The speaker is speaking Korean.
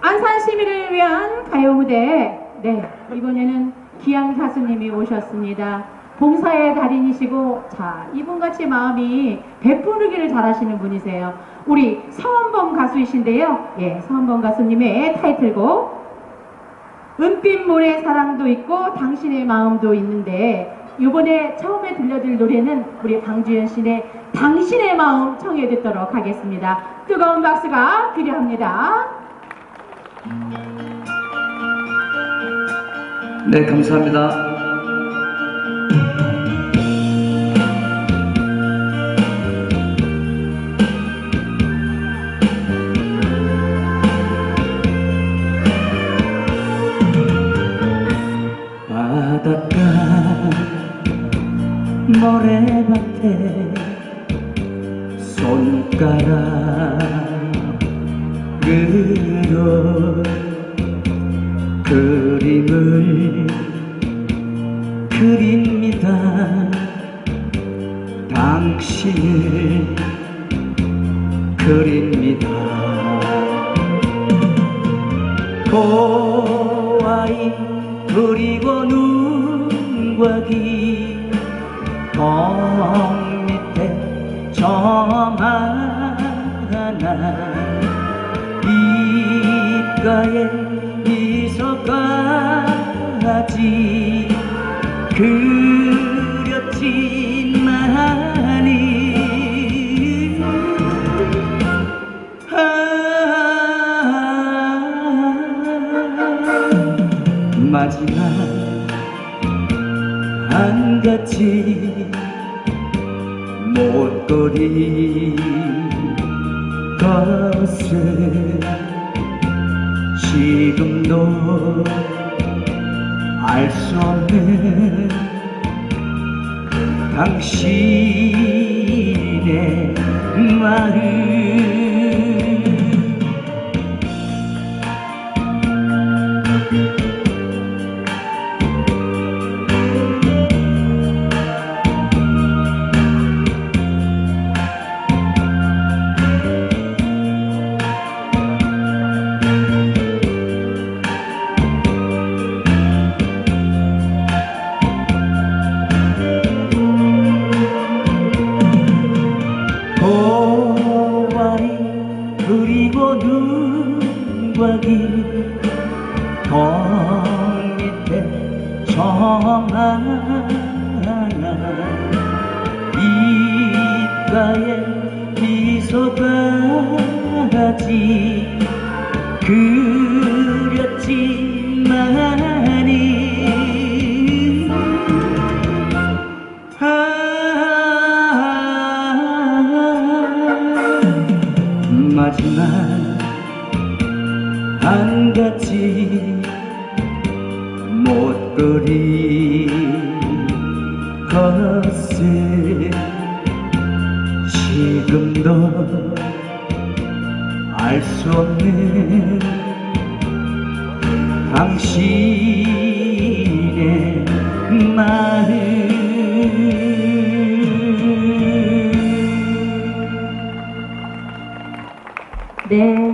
안산 시민을 위한 가요 무대. 네, 이번에는 기양 가수님이 오셨습니다. 봉사의 달인이시고, 자, 이분같이 마음이 베푸르기를 잘하시는 분이세요. 우리 서원범 가수이신데요. 예, 서원범 가수님의 타이틀곡. 은빛 모래 사랑도 있고, 당신의 마음도 있는데, 이번에 처음에 들려드릴 노래는 우리 방주현 씨의 당신의 마음 청해 듣도록 하겠습니다. 뜨거운 박수가 필요합니다. 네, 감사합니다. 바닷가 모래밭에 손가락 으로 그림을 그립니다. 당신을 그립니다. 고아이 그리고 눈과 귀동 밑에 점 하나 입가에 미소까지 그렸지만이 아, 마지막 한 가지 못거리 것을 지금도 알 수 없는 당신의 마음 그리고 눈과 귀동 밑에 점 하나 입가에 미소까지 궁금하지만 한 가지 못거리 것을 지금도 알 수 없는 당신의 말 de